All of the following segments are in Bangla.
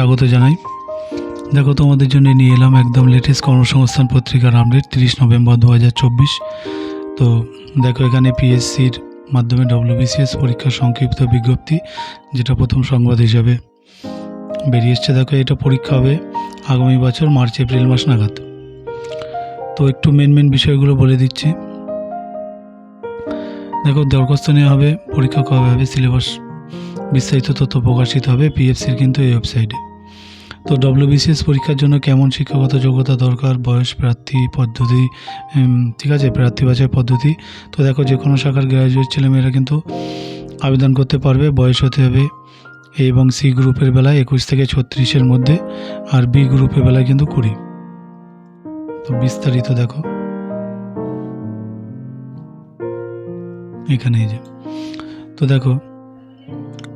স্বাগত জানাই। দেখো, তোমাদের জন্য নিয়ে এলাম একদম লেটেস্ট কর্মসংস্থান পত্রিকার আপডেট তিরিশ নভেম্বর দু হাজার চব্বিশ। তো দেখো, এখানে পিএসসির মাধ্যমে ডব্লিউবিসিএস পরীক্ষার সংক্ষিপ্ত বিজ্ঞপ্তি, যেটা প্রথম সংবাদ হিসাবে বেরিয়ে এসছে। দেখো, এটা পরীক্ষা হবে আগামী বছর মার্চ, এপ্রিল মাস নাগাদ। তো একটু মেন মেন বিষয়গুলো বলে দিচ্ছি। দেখো, দরখাস্ত নেওয়া হবে, পরীক্ষা কবে হবে, সিলেবাস বিস্তারিত তথ্য প্রকাশিত হবে পিএফসির কিন্তু এই ওয়েবসাইটে তো ডব্লিউবিসিএস পরীক্ষার জন্য কেমন শিক্ষাগত যোগ্যতা দরকার, বয়স, প্রার্থী পদ্ধতি ঠিক আছে, প্রার্থী বাছাই পদ্ধতি? তো দেখো, যে কোনো শাখার গ্র্যাজুয়েট ছেলেমেয়েরা কিন্তু আবেদন করতে পারবে, বয়স হতে হবে এবং সি গ্রুপের বেলায় একুশ থেকে ছত্রিশের মধ্যে আর বি গ্রুপের বেলায় কিন্তু কুড়ি। তো বিস্তারিত দেখো। এখানে যে। তো দেখো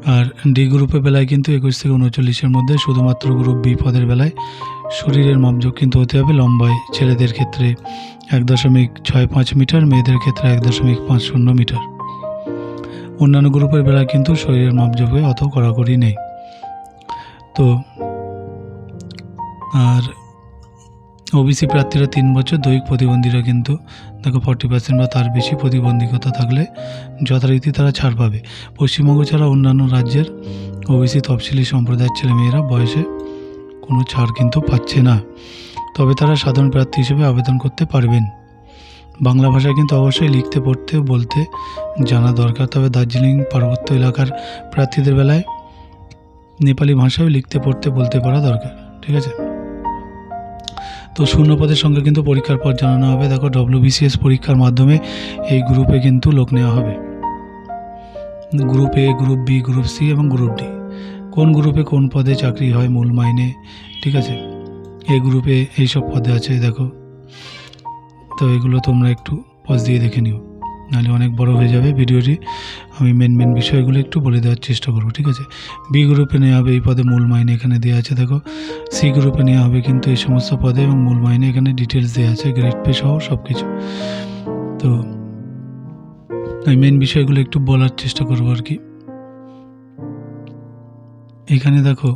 আর ডি গ্রুপের বেলায় কিন্তু একুশ থেকে উনচল্লিশের মধ্যে শুধুমাত্র গ্রুপ বি পদের বেলায় শরীরের মাপযোগ কিন্তু হতে হবে লম্বায় ছেলেদের ক্ষেত্রে এক দশমিক ছয় পাঁচ মিটার, মেয়েদের ক্ষেত্রে এক দশমিক পাঁচ শূন্য মিটার। অন্যান্য গ্রুপের বেলায় কিন্তু শরীরের মাপযোগে অত কড়াকড়ি নেই। তো আর ওবিসি প্রার্থীরা তিন বছর দৈহিক প্রতিবন্ধীরা কিন্তু দেখো ফর্টি পার্সেন্ট বা তার বেশি প্রতিবন্ধকতা থাকলে যথারীতি তারা ছাড় পাবে। পশ্চিমবঙ্গ ছাড়া অন্যান্য রাজ্যের ওবিসি তফসিলি সম্প্রদায়ের ছেলেমেয়েরা বয়সে কোনো ছাড় কিন্তু পাচ্ছে না। তবে তারা সাধারণ প্রার্থী হিসেবে আবেদন করতে পারবেন। বাংলা ভাষায় কিন্তু অবশ্যই লিখতে, পড়তে, বলতে জানা দরকার। তবে দার্জিলিং পার্বত্য এলাকার প্রার্থীদের বেলায় নেপালি ভাষায় লিখতে, পড়তে, বলতে পারা দরকার। ঠিক আছে? তো শূন্যপদের সঙ্গে কিন্তু পরীক্ষার পর জানানো হবে। দেখো ডব্লিউবিসিএস পরীক্ষার মাধ্যমে এই গ্রুপে কিন্তু লোক নেওয়া হবে। Group A group B group C এবং গ্রুপ ডি কোন গ্রুপে কোন পদে চাকরি হয় মূল মাইনে, ঠিক আছে? এ গ্রুপে এই সব পদে আছে, দেখো। তো এগুলো তোমরা একটু পজ দিয়ে দেখে নিও। নাহলে অনেক বড় হয়ে যাবে ভিডিওটি। আমি মেন মেন বিষয়গুলো একটু বলে দেওয়ার চেষ্টা করব, ঠিক আছে? বি গ্রুপে নেওয়া হবে, এই পদে মূল মাইনে এখানে দেওয়া আছে, দেখো। সি গ্রুপে নেওয়া হবে কিন্তু এই সমস্ত পদে এবং মূল মাইনে এখানে ডিটেলস দেওয়া আছে গ্রেড পে সহ সব কিছু তো আমি মেন বিষয়গুলো একটু বলার চেষ্টা করব আর কি। এখানে দেখো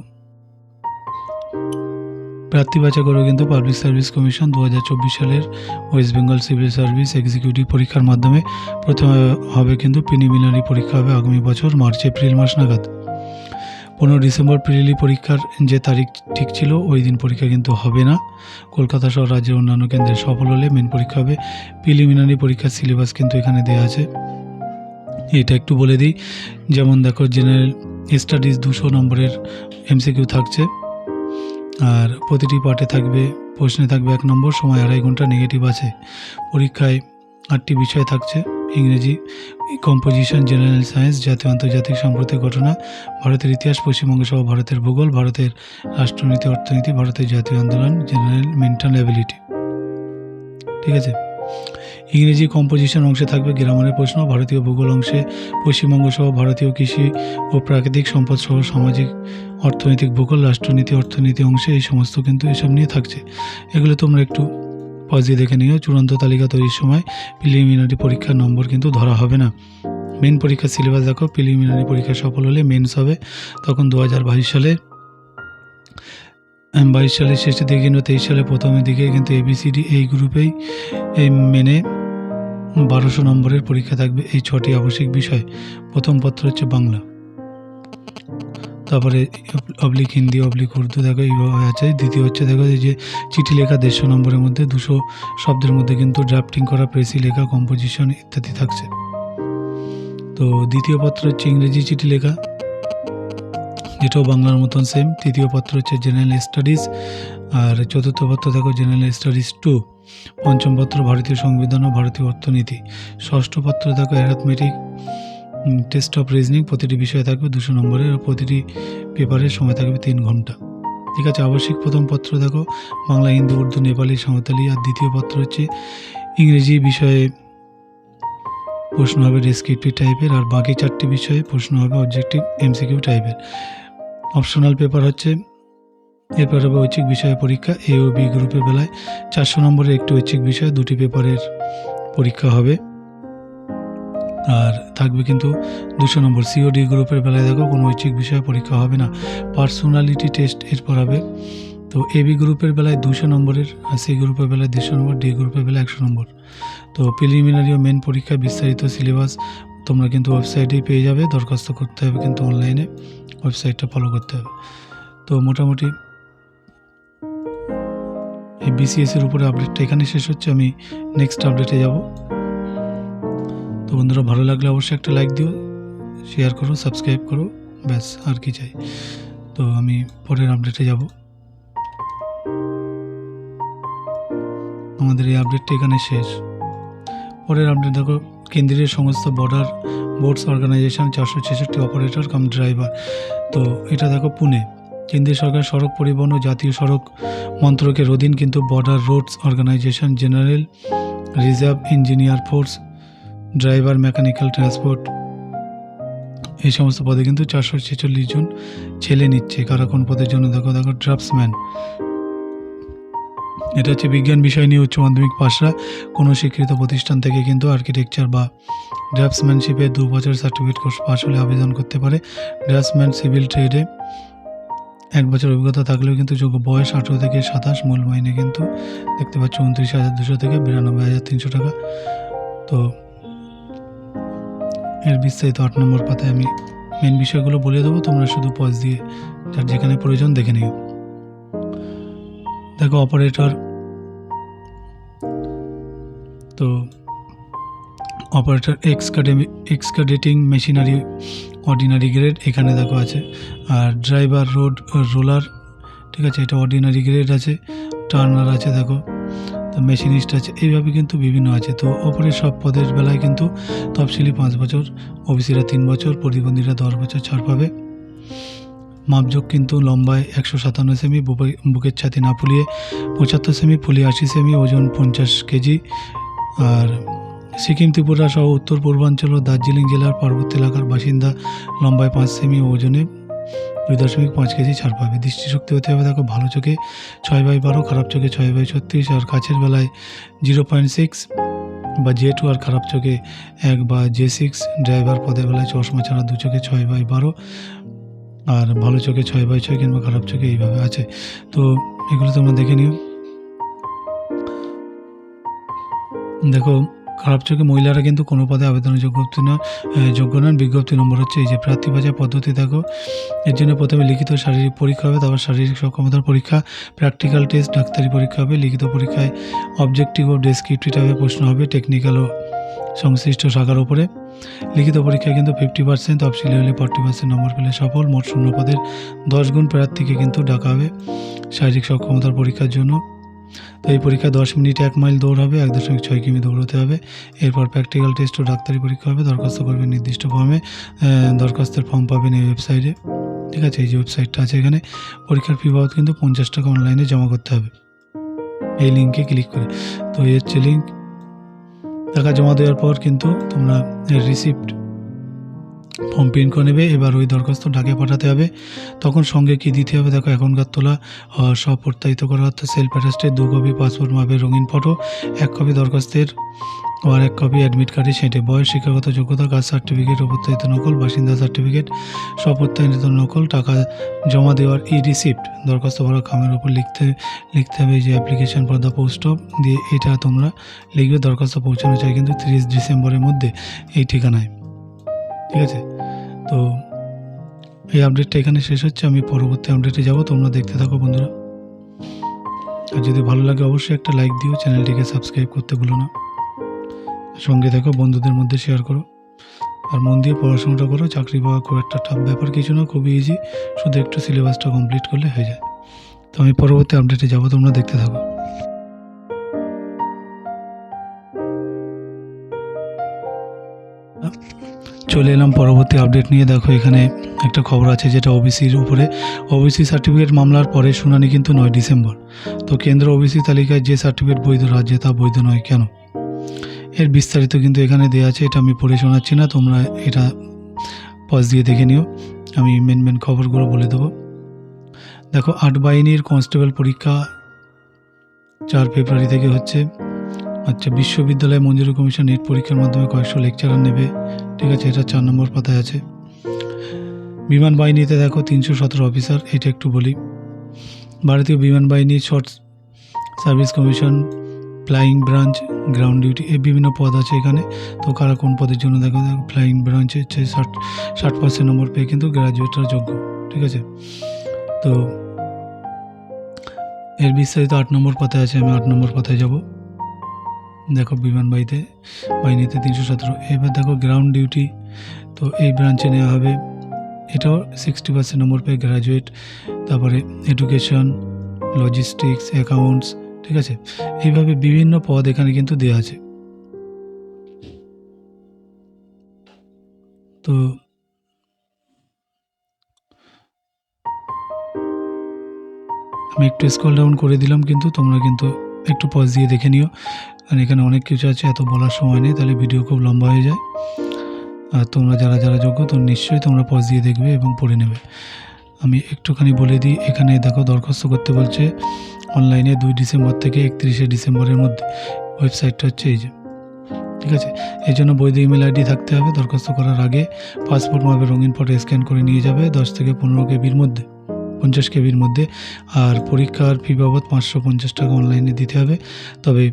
প্রার্থী বাছা করে কিন্তু পাবলিক সার্ভিস কমিশন দু হাজার চব্বিশ সালের West Bengal civil service executive পরীক্ষার মাধ্যমে প্রথমে হবে কিন্তু প্রিলিমিনারি পরীক্ষা হবে আগামী বছর মার্চ, এপ্রিল মাস নাগাদ। পনেরো ডিসেম্বর প্রিলি পরীক্ষার যে তারিখ ঠিক ছিল, ওই দিন পরীক্ষা কিন্তু হবে না। কলকাতা সহ রাজ্যের অন্যান্য কেন্দ্রে সফল হলে মেন পরীক্ষা হবে। প্রিলিমিনারি পরীক্ষার সিলেবাস কিন্তু এখানে দেওয়া আছে। এটা একটু বলে দিই, যেমন দেখো জেনারেল স্টাডিজ দুশো নম্বরের এমসিকিউ থাকছে। আর প্রতিটি পার্টে থাকবে, প্রশ্নে থাকবে এক নম্বর, সময় আড়াই ঘণ্টা নেগেটিভ আছে। পরীক্ষায় আটটি বিষয় থাকছে, ইংরেজি কম্পোজিশন জেনারেল সায়েন্স জাতীয় আন্তর্জাতিক সাম্প্রতিক ঘটনা, ভারতের ইতিহাস, পশ্চিমবঙ্গ সহ ভারতের ভূগোল, ভারতের রাষ্ট্রনীতি, অর্থনীতি, ভারতের জাতীয় আন্দোলন জেনারেল মেন্টাল অ্যাবিলিটি ঠিক আছে? ইংরেজি কম্পোজিশন অংশে থাকবে গ্রামারের প্রশ্ন, ভারতীয় ভূগোল অংশে পশ্চিমবঙ্গ সহ ভারতীয় কৃষি ও প্রাকৃতিক সম্পদ সহ সামাজিক, অর্থনৈতিক, ভূগোল, রাষ্ট্রনীতি, অর্থনীতি অংশে এই সমস্ত কিন্তু এসব নিয়ে থাকছে। এগুলো তোমরা একটু পজিয়ে দেখে নিও। চূড়ান্ত তালিকা তৈরির সময় প্রিলিমিনারি পরীক্ষার নম্বর কিন্তু ধরা হবে না। মেন পরীক্ষার সিলেবাস দেখো। প্রিলিমিনারি পরীক্ষা সফল হলে মেন্স হবে। তখন দু হাজার বাইশ সালে বাইশ সালের শেষের দিকে কিন্তু তেইশ সালের প্রথমের দিকে কিন্তু এবিসিডি এই গ্রুপেই, এই মেনে বারোশো নম্বরের পরীক্ষা থাকবে এই ছটি আবশ্যিক বিষয়। প্রথম পত্র হচ্ছে বাংলা। তারপরে অবলিক হিন্দি, অবলিক উর্দু দেখো, এইভাবে আছে। দ্বিতীয় হচ্ছে দেখো যে চিঠি লেখা দেড়শো নম্বরের মধ্যে, দুশো শব্দের মধ্যে কিন্তু ড্রাফটিং করা প্রেসি লেখা কম্পোজিশন ইত্যাদি থাকছে। তো দ্বিতীয় পত্র হচ্ছে ইংরেজি চিঠি লেখা। যেটাও বাংলার মতন সেম তৃতীয় পত্র হচ্ছে জেনারেল স্টাডিজ আর চতুর্থ পত্র দেখো জেনারেল স্টাডিজ টু পঞ্চম পত্র ভারতীয় সংবিধান ও ভারতীয় অর্থনীতি, ষষ্ঠ পত্র দেখো অ্যারাথমেটিক টেস্ট অফ রিজনিং প্রতিটি বিষয়ে থাকবে দুশো নম্বরের, আর প্রতিটি পেপারের সময় থাকবে তিন ঘণ্টা। ঠিক আছে আবশ্যিক প্রথম পত্র দেখো, বাংলা, হিন্দু, উর্দু, নেপালি, সাঁওতালি, আর দ্বিতীয় পত্র হচ্ছে ইংরেজি বিষয়ে প্রশ্ন হবে ডেসক্রিপটিভ টাইপের আর বাকি চারটি বিষয়ে প্রশ্ন হবে অবজেক্টিভ এমসিকিউ টাইপের অপশনাল পেপার হচ্ছে, এরপর হবে ঐচ্ছিক বিষয়ে পরীক্ষা এ ও বি গ্রুপের বেলায়। চারশো নম্বরের একটি ঐচ্ছিক বিষয়, দুটি পেপারের পরীক্ষা হবে। আর থাকবে কিন্তু দুশো নম্বর সিওডি গ্রুপের বেলায় দেখো, কোনো ঐচ্ছিক বিষয়ে পরীক্ষা হবে না। পার্সোনালিটি টেস্ট এরপর হবে। তো এ বি গ্রুপের বেলায় দুশো নম্বরের, আর সি গ্রুপের বেলায় দেড়শো নম্বর ডি গ্রুপের বেলায় একশো নম্বর। তো প্রিলিমিনারি ও মেন পরীক্ষা বিস্তারিত সিলেবাস তোমরা কিন্তু ওয়েবসাইটেই পেয়ে যাবে, দরখাস্ত করতে হবে কিন্তু অনলাইনে ওয়েবসাইটটা ফলো করতে হবে। তো মোটামুটি এই বিসিএস এর উপরে আপডেটটা এখানে শেষ হচ্ছে, আমি নেক্সট আপডেটে যাব। তো বন্ধুরা, ভালো লাগলে অবশ্যই একটা লাইক দিও শেয়ার করো সাবস্ক্রাইব করো, ব্যাস, আর কি চাই। তো আমি পরের আপডেটে যাব। আমাদের এই আপডেটটা এখানে শেষ। পরের আপডেট দেখো, কেন্দ্রীয় সংস্থা বর্ডার বোর্ডস অর্গানাইজেশন চারশো ছেষট্টি অপারেটর কাম ড্রাইভার তো এটা দেখো পুনে। কেন্দ্রীয় সরকার সড়ক পরিবহন ও জাতীয় সড়ক মন্ত্রকের অধীন কিন্তু border roads organisation general reserve engineer force driver mechanical transport এই সমস্ত পদে কিন্তু চারশো ছেচল্লিশ জন ছেলে নিচ্ছে। কারা কোন পদের জন্য? দেখো দেখো ড্রাফটসম্যান এটা হচ্ছে বিজ্ঞান বিষয় নিয়ে উচ্চ মাধ্যমিক পাশরা কোনো স্বীকৃত প্রতিষ্ঠান থেকে কিন্তু আর্কিটেকচার বা ড্রাফটসম্যানশিপে দু বছর সার্টিফিকেট কোর্স পাশ হলে আবেদন করতে পারে। ড্রাফটসম্যান সিভিল ট্রেডে এক বছর অভিজ্ঞতা থাকলেও কিন্তু যোগ্য বয়স আঠেরো থেকে সাতাশ, মূল মাইনে কিন্তু দেখতে পাচ্ছ উনত্রিশ হাজার দুশো থেকে বিরানব্বই হাজার তিনশো টাকা। তো এর বিস্তারিত আট নম্বর পাতায় আমি মেন বিষয়গুলো বলে দেবো, তোমরা শুধু পজ দিয়ে যার যেখানে প্রয়োজন দেখে নিও। দেখো অপারেটর তো অপারেটর এক্সকাডেমি এক্সকাডেটিং মেশিনারি অর্ডিনারি গ্রেড এখানে দেখো আছে। আর ড্রাইভার রোড রোলার ঠিক আছে, এটা অর্ডিনারি গ্রেড আছে টার্নার আছে দেখো। তো মেশিনিস্ট আছে, এইভাবে কিন্তু বিভিন্ন আছে। তো ওপরে সব পদের বেলায় কিন্তু তফসিলি পাঁচ বছর, ওবিসিরা তিন বছর, প্রতিবন্ধীরা দশ বছর ছাড় পাবে। মাপযোগ কিন্তু লম্বায় একশো সাতান্ন সেমি, বুকে- বুকের ছাতি না ফুলিয়ে পঁচাত্তর সেমি, ফুলিয়ে আশি সেমি, ওজন পঞ্চাশ কেজি। আর সিকিম ত্রিপুরা সহ উত্তর পূর্বাঞ্চল ও দার্জিলিং জেলার পার্বত্য এলাকার বাসিন্দা লম্বায় পাঁচ সেমি, ওজনে দুই দশমিক পাঁচ কেজি ছাড় পাবে। দৃষ্টিশক্তি হতে হবে দেখো ভালো চোখে ছয় বাই বারো, খারাপ চোখে ছয় বাই ছত্রিশ, আর কাছের বেলায় জিরো পয়েন্ট সিক্স বা জে টু, আর খারাপ চোখে এক বা জে সিক্স। ড্রাইভার পদের বেলায় চশমা ছাড়া দু চোখে ছয় বাই বারো আর ভালো চোখে ছয় বাই ছয় কিংবা খারাপ চোখে এইভাবে আছে। তো এগুলো তোমরা দেখে নিও। দেখো, খারাপ চোখে মহিলারা কিন্তু কোনো পদে আবেদনের যোগ্য না যোগ্য নন। বিজ্ঞপ্তি নম্বর হচ্ছে এই যে, প্রার্থী বাজার পদ্ধতি দেখো। এর জন্য প্রথমে লিখিত শারীরিক পরীক্ষা হবে, তারপর শারীরিক সক্ষমতার পরীক্ষা, প্র্যাকটিক্যাল টেস্ট, ডাক্তারি পরীক্ষা হবে, লিখিত পরীক্ষায় অবজেক্টিভ ও ডেসক্রিপটিভ প্রশ্ন হবে, টেকনিক্যাল ও সংশ্লিষ্ট শাখার উপরে। লিখিত পরীক্ষায় কিন্তু ফিফটি পার্সেন্ট তফসিলি হলে ফর্টি পার্সেন্ট নম্বর পেলে সফল। মোট শূন্য পদের দশ গুণ প্রার্থীকে কিন্তু ডাকা হবে শারীরিক সক্ষমতার পরীক্ষার জন্য। তো এই পরীক্ষা দশ মিনিটে এক মাইল দৌড় হবে, এক দশমিক ছয় কিমি দৌড়তে হবে। এরপর প্র্যাকটিক্যাল টেস্ট ও ডাক্তারি পরীক্ষা হবে। দরখাস্ত করবেন নির্দিষ্ট ফর্মে দরখাস্তের ফর্ম পাবেন এই ওয়েবসাইটে ঠিক আছে, এই যে ওয়েবসাইটটা আছে এখানে। পরীক্ষার ফি বাবদ কিন্তু পঞ্চাশ টাকা অনলাইনে জমা করতে হবে। এই লিঙ্কে ক্লিক করে। তো এই হচ্ছে লিঙ্ক টাকা জমা দেওয়ার পর কিন্তু তোমরা রিসিপ্ট ফর্ম প্রিন্ট করে নেবে, এবার ওই দরখাস্ত ডাকে পাঠাতে হবে। তখন সঙ্গে কি দিতে হবে? দেখো, এখনকার তোলা সব প্রত্যায়িত করা অর্থাৎ সেলফ অ্যাটাস্টের দু কপি পাসপোর্ট মাপের রঙিন ফটো, এক কপি দরখাস্তের, আর এক কপি অ্যাডমিট কার্ডে সেটে। বয়স, শিক্ষাগত যোগ্যতা, কাস্ট সার্টিফিকেট ও প্রত্যায়িত নকল, বাসিন্দা সার্টিফিকেট, সব প্রত্যায়িত নকল, টাকা জমা দেওয়ার ই রিসিপ্ট, দরখাস্ত ভরা খামের ওপর লিখতে লিখতে হবে যে application for the post of, দিয়ে এটা তোমরা লিখবে, দরখাস্ত পৌঁছানো চাই কিন্তু তিরিশ ডিসেম্বরের মধ্যে এই ঠিকানায়। ঠিক আছে? তো এই আপডেটটা এখানে শেষ হচ্ছে, আমি পরবর্তী আপডেটে যাব, তোমরা দেখতে থাকো বন্ধুরা। আর যদি ভালো লাগে অবশ্যই একটা লাইক দিও, চ্যানেলটিকে সাবস্ক্রাইব করতে ভুলো না। সঙ্গে থাকো, বন্ধুদের মধ্যে শেয়ার করো। আর মন দিয়ে পড়াশোনাটা করো, চাকরি পাওয়া খুব একটা টাফ ব্যাপার কিছু না, খুবই ইজি শুধু একটু সিলেবাসটা কমপ্লিট করলে হয়ে যায়। তো আমি পরবর্তী আপডেটে যাব, তোমরা দেখতে থাকো। চলে এলাম পরবর্তী আপডেট নিয়ে। দেখো, এখানে একটা খবর আছে যেটা ওবিসির উপরে। ওবিসি সার্টিফিকেট মামলার পরে শুনানি কিন্তু নয় ডিসেম্বর। তো কেন্দ্র ওবিসি তালিকায় যে সার্টিফিকেট বৈধ, রাজ্যে তা বৈধ নয় কেন? এর বিস্তারিত কিন্তু এখানে দেওয়া আছে, এটা আমি পড়ে শোনাচ্ছি না, তোমরা এটা পজ দিয়ে দেখে নিও। আমি মেন মেন খবরগুলো বলে দেবো। দেখো, আট বাহিনীর কনস্টেবল পরীক্ষা চার ফেব্রুয়ারি থেকে হচ্ছে। আচ্ছা বিশ্ববিদ্যালয় মঞ্জুরি কমিশন নেট পরীক্ষার মাধ্যমে কয়েকশো লেকচারার নেবে। ঠিক আছে, এটা চার নম্বর পাতায় আছে। বিমান বাহিনীতে দেখো তিনশো সতেরো অফিসার, এটা একটু বলি। ভারতীয় বিমান বাহিনী, short service commission, flying branch, ground duty এই বিভিন্ন পদ আছে এখানে। তো কারা কোন পদের জন্য দেখো দেখো, ফ্লাইং ব্রাঞ্চে হচ্ছে ষাট ষাট পার্সেন্ট নম্বর পেয়ে কিন্তু গ্রাজুয়েটরা যোগ্য, ঠিক আছে? তো এর বিস্তারিত আট নম্বর পথে আছে, আমি আট নম্বর পথে যাব। দেখো বিমান বাহিনীতে বাহিনীতে তিনশো সতেরো। এবার দেখো গ্রাউন্ড ডিউটি তো এই ব্রাঞ্চে নেওয়া হবে। এটাও সিক্সটি পার্সেন্ট নম্বর পেয়ে গ্রাজুয়েট তারপরে এডুকেশন লজিস্টিক্স অ্যাকাউন্টস ঠিক আছে? এইভাবে বিভিন্ন পদ এখানে কিন্তু দেওয়া আছে। তো আমি একটু স্কল ডাউন করে দিলাম কিন্তু তোমরা কিন্তু একটু পজ দিয়ে দেখে নিও। কারণ এখানে অনেক কিছু আছে, এত বলার সময় নেই, তাহলে ভিডিও খুব লম্বা হয়ে যায়। আর তোমরা যারা যারা যোগ্য, তো নিশ্চয়ই তোমরা পজ দিয়ে দেখবে এবং পড়ে নেবে। আমি একটুখানি বলে দিই, এখানে দেখো দরখাস্ত করতে বলছে অনলাইনে দুই ডিসেম্বর থেকে একত্রিশে ডিসেম্বরের মধ্যে ওয়েবসাইটটা হচ্ছে এই যে, ঠিক আছে? এই জন্য বৈধ ইমেল আইডি থাকতে হবে, দরখাস্ত করার আগে পাসপোর্ট মাপে রঙিন ফটো স্ক্যান করে নিয়ে যাবে, দশ থেকে পনেরো কেবির মধ্যে। পঞ্চাশ কেবির মধ্যে। আর পরীক্ষার ফি বাবদ পাঁচশো পঞ্চাশ টাকা অনলাইনে দিতে হবে। তবে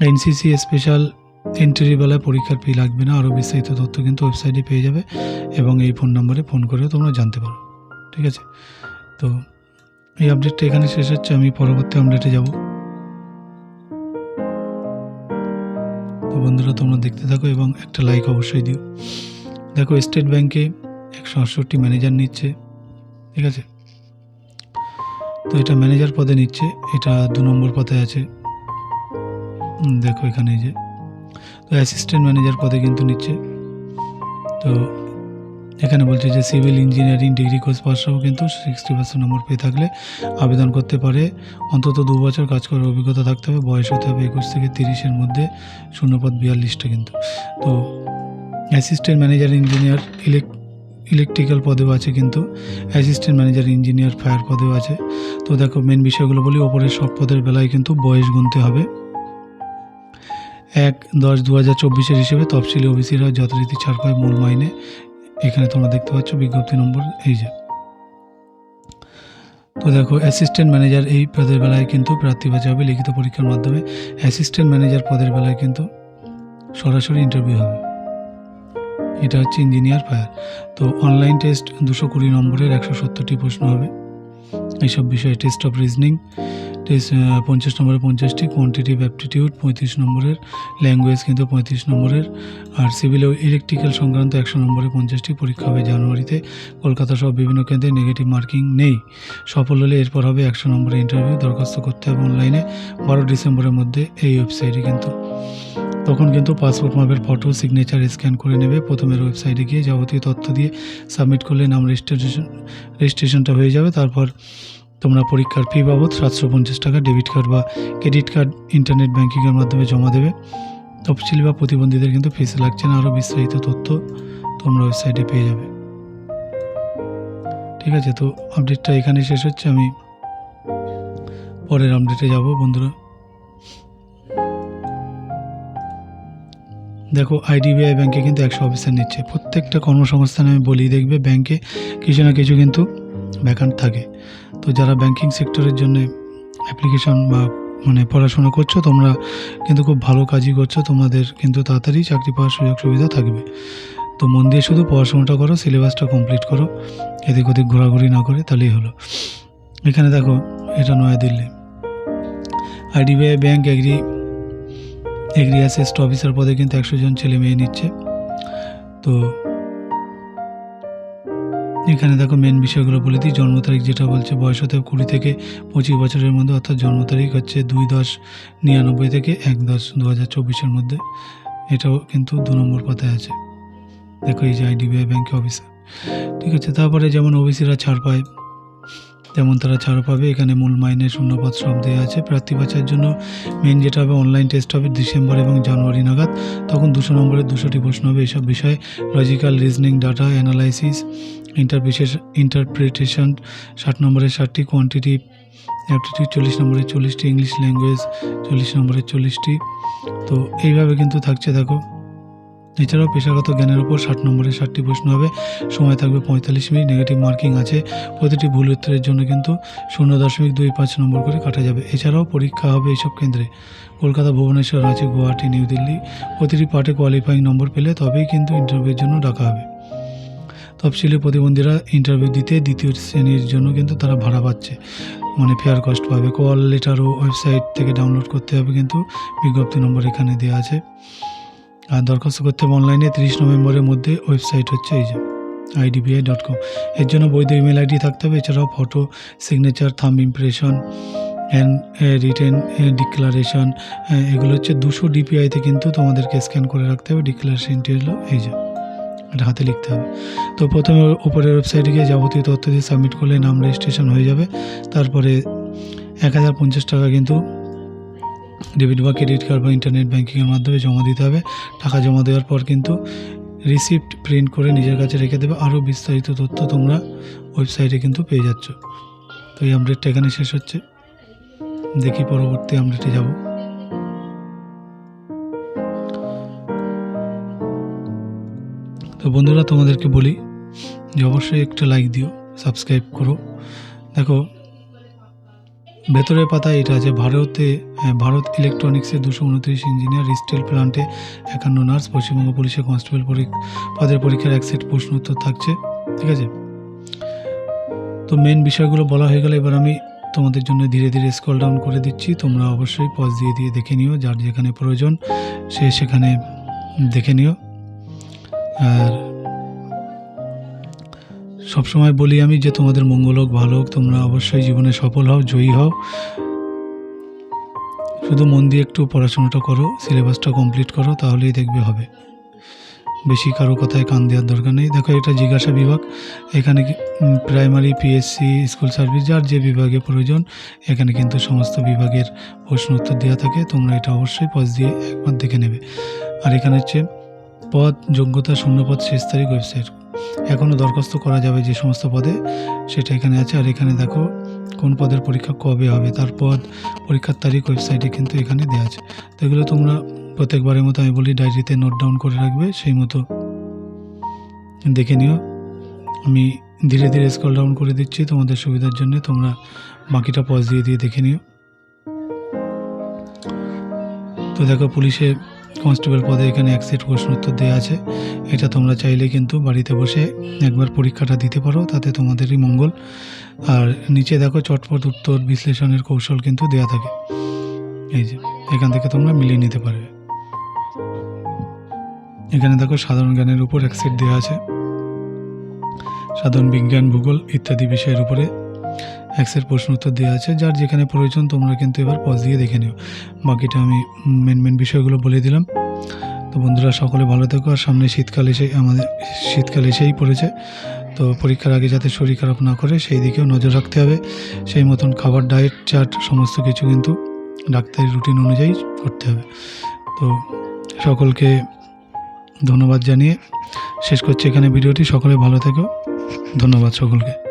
এনসিসি স্পেশাল এন্ট্রি বেলায় পরীক্ষার ফি লাগবে না। আরও বিস্তারিত তথ্য কিন্তু ওয়েবসাইটে পেয়ে যাবে এবং এই ফোন নম্বরে ফোন করেও তোমরা জানতে পারো। ঠিক আছে? তো এই আপডেটটা এখানে শেষ হচ্ছে। আমি পরবর্তী আপডেটে যাব। তো বন্ধুরা, তোমরা দেখতে থাকো এবং একটা লাইক অবশ্যই দিও। দেখো স্টেট ব্যাংকে একশো আটষট্টি ম্যানেজার নিচ্ছে। ঠিক আছে? তো এটা ম্যানেজার পদে নিচ্ছে, এটা দু নম্বর পদে আছে। দেখো এখানে যে, তো অ্যাসিস্ট্যান্ট ম্যানেজার পদে কিন্তু নিচ্ছে। তো এখানে বলছে যে সিভিল ইঞ্জিনিয়ারিং ডিগ্রি কোর্স পাশাও কিন্তু সিক্সটি পার্সেন্ট নম্বর পেয়ে থাকলে আবেদন করতে পারে। অন্তত দু বছর কাজ করার অভিজ্ঞতা থাকতে হবে, বয়স হতে হবে একুশ থেকে তিরিশের মধ্যে, শূন্যপদ বিয়াল্লিশটা কিন্তু। তো assistant manager engineer elec electrical পদেও আছে কিন্তু অ্যাসিস্ট্যান্ট ম্যানেজার ইঞ্জিনিয়ার ফায়ার পদেও আছে। তো দেখো মেন বিষয়গুলো বলি, ওপরের সব পদের বেলায় কিন্তু বয়স গুনতে হবে। এক দশ দু হাজার চব্বিশের হিসেবে তফসিলি ওবিসিরা যথারীতি ছাড় পায় মূল মাইনে। এখানে তোমরা দেখতে পাচ্ছ, বিজ্ঞপ্তি নম্বর এই যে। তো দেখো অ্যাসিস্ট্যান্ট ম্যানেজার এই পদের বেলায় কিন্তু প্রার্থী বাঁচা হবে লিখিত পরীক্ষার মাধ্যমে। অ্যাসিস্ট্যান্ট ম্যানেজার পদের বেলায় কিন্তু সরাসরি ইন্টারভিউ হবে। এটা হচ্ছে ইঞ্জিনিয়ার ফায়ার তো অনলাইন টেস্ট দুশো কুড়ি নম্বরের একশো সত্তরটি প্রশ্ন হবে। এইসব বিষয়ে টেস্ট অফ রিজনিং টেস্ট পঞ্চাশ নম্বরে পঞ্চাশটি কোয়ান্টিটিভ অ্যাপটিটিউড পঁয়ত্রিশ নম্বরের ল্যাঙ্গুয়েজ কিন্তু পঁয়ত্রিশ নম্বরের, আর সিভিল ও ইলেকট্রিক্যাল সংক্রান্ত একশো নম্বরে পঞ্চাশটি পরীক্ষা হবে জানুয়ারিতে। কলকাতা সহ বিভিন্ন কেন্দ্রে নেগেটিভ মার্কিং নেই। সফল হলে এরপর হবে একশো নম্বরে ইন্টারভিউ দরখাস্ত করতে হবে অনলাইনে বারো ডিসেম্বরের মধ্যে এই ওয়েবসাইটে কিন্তু। তখন কিন্তু পাসপোর্ট মাপের ফটো সিগনেচার স্ক্যান করে নেবে। প্রথমের ওয়েবসাইটে গিয়ে যাবতীয় তথ্য দিয়ে সাবমিট করলে নাম রেজিস্ট্রেশন রেজিস্ট্রেশনটা হয়ে যাবে। তারপর তোমরা পরীক্ষার ফি বাবদ সাতশো পঞ্চাশ টাকা ডেবিট কার্ড বা ক্রেডিট কার্ড ইন্টারনেট ব্যাঙ্কিংয়ের মাধ্যমে জমা দেবে। তফসিলি বা প্রতিবন্ধীদের কিন্তু ফিস লাগছে না। আরও বিস্তারিত তথ্য তোমরা ওয়েবসাইটে পেয়ে যাবে। ঠিক আছে, তো আপডেটটা এখানে শেষ হচ্ছে। আমি পরের আপডেটে যাব। বন্ধুরা দেখো আইডিবিআই ব্যাংকে কিন্তু একশো অফিসার নিচ্ছে। প্রত্যেকটা কর্মসংস্থানে আমি বলি, দেখবে ব্যাংকে কিছু না কিছু কিন্তু ভ্যাকান্ট থাকে। তো যারা ব্যাংকিং সেক্টরের জন্য অ্যাপ্লিকেশন বা মানে পড়াশোনা করছ, তোমরা কিন্তু খুব ভালো কাজই করছ। তোমাদের কিন্তু তাড়াতাড়ি চাকরি পাওয়ার সুযোগ সুবিধা থাকবে। তো মন দিয়ে শুধু পড়াশোনাটা করো সিলেবাসটা কমপ্লিট করো। এদিক ওদিক ঘোরাঘুরি না করে তাহলেই হলো। এখানে দেখো, এটা New Delhi. IDBI bank agri agri asset officer পদে কিন্তু একশো জন ছেলে মেয়ে নিচ্ছে। তো এখানে দেখো মেন বিষয়গুলো বলে দিই। জন্ম তারিখ যেটা বলছে, বয়স হতে কুড়ি থেকে পঁচিশ বছরের মধ্যে, অর্থাৎ জন্ম তারিখ হচ্ছে দুই দশ নিরানব্বই থেকে এক দশ দু হাজার চব্বিশের মধ্যে। এটাও কিন্তু দু নম্বর পাতায় আছে। দেখো এই যে আইডিবিআই ব্যাংকে অফিসার ঠিক আছে, তারপরে যেমন ওবিসিরা ছাড় পায় তেমন তারা ছাড় পাবে। এখানে মূল মাইনে শূন্যপদ সব দেওয়া আছে। প্রার্থী বাছার জন্য মেন যেটা হবে অনলাইন টেস্ট হবে ডিসেম্বর এবং জানুয়ারি নাগাদ। তখন দুশো নম্বরের দুশোটি প্রশ্ন হবে এসব বিষয়ে। লজিক্যাল রিজনিং ডাটা অ্যানালাইসিস ইন্টারপ্রিসেস ইন্টারপ্রিটেশন ষাট নম্বরের ষাটটি কোয়ান্টিটি অ্যাপটিটিউড চল্লিশ নম্বরের চল্লিশটি ইংলিশ ল্যাঙ্গুয়েজ চল্লিশ নম্বরের চল্লিশটি। তো এইভাবে কিন্তু থাকছে, দেখো। এছাড়াও পেশাগত জ্ঞানের উপর ষাট নম্বরের ষাটটি প্রশ্ন হবে। সময় থাকবে পঁয়তাল্লিশ মিনিট, নেগেটিভ মার্কিং আছে। প্রতিটি ভুল উত্তরের জন্য কিন্তু শূন্য দশমিক দুই পাঁচ নম্বর করে কাটা যাবে। এছাড়াও পরীক্ষা হবে এইসব কেন্দ্রে। কলকাতা, ভুবনেশ্বর, রাঁচি, গুয়াহাটি, নিউ দিল্লি প্রতিটি পার্টে কোয়ালিফাইং নম্বর পেলে তবেই কিন্তু ইন্টারভিউর জন্য ডাকা হবে। তফসিলি প্রতিবন্ধীরা ইন্টারভিউ দিতে দ্বিতীয় শ্রেণির জন্য কিন্তু তারা ভাড়া পাচ্ছে। মানে ফেয়ার কস্ট পাবে। কল লেটারও ওয়েবসাইট থেকে ডাউনলোড করতে হবে কিন্তু বিজ্ঞপ্তি নম্বর এখানে দেওয়া আছে। আর দরখাস্ত করতে হবে অনলাইনে তিরিশ নভেম্বরের মধ্যে ওয়েবসাইট হচ্ছে এই যে আইডিবিআই ডট কম এর জন্য বৈধ ইমেল আইডি থাকতে হবে, এছাড়াও photo signature thumb impression and written declaration এগুলো হচ্ছে দুশো ডিপিআইতে কিন্তু তোমাদেরকে স্ক্যান করে রাখতে হবে ডিক্লারেশনটি হলো এই যে, এটা হাতে লিখতে হবে। তো প্রথমে ওপরের ওয়েবসাইটে গিয়ে যাবতীয় তথ্য দিয়ে সাবমিট করলে নাম রেজিস্ট্রেশন হয়ে যাবে, তারপরে এক হাজার পঞ্চাশ টাকা কিন্তু ডেবিট বা ক্রেডিট কার্ড বা ইন্টারনেট ব্যাঙ্কিংয়ের মাধ্যমে জমা দিতে হবে। টাকা জমা দেওয়ার পর কিন্তু রিসিপ্ট প্রিন্ট করে নিজের কাছে রেখে দেবে। আরও বিস্তারিত তথ্য তোমরা ওয়েবসাইটে কিন্তু পেয়ে যাচ্ছ। তো এই আপডেটটা এখানে শেষ হচ্ছে। দেখি পরবর্তী আপডেটে যাব। তো বন্ধুরা, তোমাদেরকে বলি যে অবশ্যই একটা লাইক দিও সাবস্ক্রাইব করো। দেখো ভেতরের পাতায় এটা আছে ভারতে হ্যাঁ, ভারত ইলেকট্রনিক্সের দুশো উনত্রিশ ইঞ্জিনিয়ার স্টিল প্লান্টে একান্ন নার্স পশ্চিমবঙ্গ পুলিশের কনস্টেবল পদের পরীক্ষার এক সেট প্রশ্ন উত্তর থাকছে ঠিক আছে? তো মেন বিষয়গুলো বলা হয়ে গেলে এবার আমি তোমাদের জন্য ধীরে ধীরে স্কল ডাউন করে দিচ্ছি তোমরা অবশ্যই পজ দিয়ে দিয়ে দেখে নিও যার যেখানে প্রয়োজন সে সেখানে দেখে নিও। আর সবসময় বলি আমি যে তোমাদের মঙ্গল হোক, ভালো হোক, তোমরা অবশ্যই জীবনে সফল হও, জয়ী হও। শুধু মন দিয়ে একটু পড়াশোনাটা করো, সিলেবাসটা কমপ্লিট করো, তাহলেই দেখবে হবে। বেশি কারও কথায় কান দেওয়ার দরকার নেই। দেখো, এটা জিজ্ঞাসা বিভাগ। এখানে প্রাইমারি পিএসসি স্কুল সার্ভিস যার যে বিভাগে প্রয়োজন, এখানে কিন্তু সমস্ত বিভাগের প্রশ্ন উত্তর দেওয়া থাকে। তোমরা এটা অবশ্যই পজ দিয়ে একবার দেখে নেবে। আর এখানে হচ্ছে পদ, যোগ্যতা শূন্য শূন্যপদ, শেষ তারিখ ওয়েবসাইট এখনও দরখাস্ত করা যাবে যে সমস্ত পদে। সেটা এখানে আছে। আর এখানে দেখো কোন পদের পরীক্ষা কবে হবে। তার পদ, পরীক্ষার তারিখ ওয়েবসাইটে কিন্তু এখানে দেওয়া আছে। তো এগুলো তোমরা প্রত্যেকবারের মতো আমি বলি ডায়েরিতে নোট ডাউন করে রাখবে। সেই মতো দেখে নিও। আমি ধীরে ধীরে স্কল ডাউন করে দিচ্ছি তোমাদের সুবিধার জন্য। তোমরা বাকিটা পজ দিয়ে দিয়ে দেখে নিও। তো দেখো পুলিশে কনস্টেবল পদে এখানে এক সেট প্রশ্ন উত্তর দেওয়া আছে। এটা তোমরা চাইলে কিন্তু বাড়িতে বসে একবার পরীক্ষাটা দিতে পারো, তাতে তোমাদেরই মঙ্গল। আর নিচে দেখো চটপট উত্তর বিশ্লেষণের কৌশল কিন্তু দেওয়া থাকে। এই যে, এখান থেকে তোমরা মিলিয়ে নিতে পারবে। এখানে দেখো সাধারণ জ্ঞানের উপর এক সেট দেওয়া আছে। সাধারণ বিজ্ঞান, ভূগোল ইত্যাদি বিষয়ের উপরে সেট প্রশ্ন উত্তর দেওয়া আছে, যার যেখানে প্রয়োজন তোমরা কিন্তু এবার পজ দিয়ে দেখে নিও। বাকিটা আমি মেন মেন বিষয়গুলো বলে দিলাম। তো বন্ধুরা, সকলে ভালো থেকো, আর সামনে শীতকাল এসে আমাদের, শীতকাল এসেই পড়েছে। তো পরীক্ষার আগে যাতে শরীর খারাপ না করে, সেই দিকেও নজর রাখতে হবে। সেই মতন খাবার ডায়েট চার্ট সমস্ত কিছু কিন্তু ডাক্তারি রুটিন অনুযায়ী করতে হবে। তো সকলকে ধন্যবাদ জানিয়ে শেষ করছি এখানে ভিডিওটি। সকলে ভালো থেকো। ধন্যবাদ সকলকে।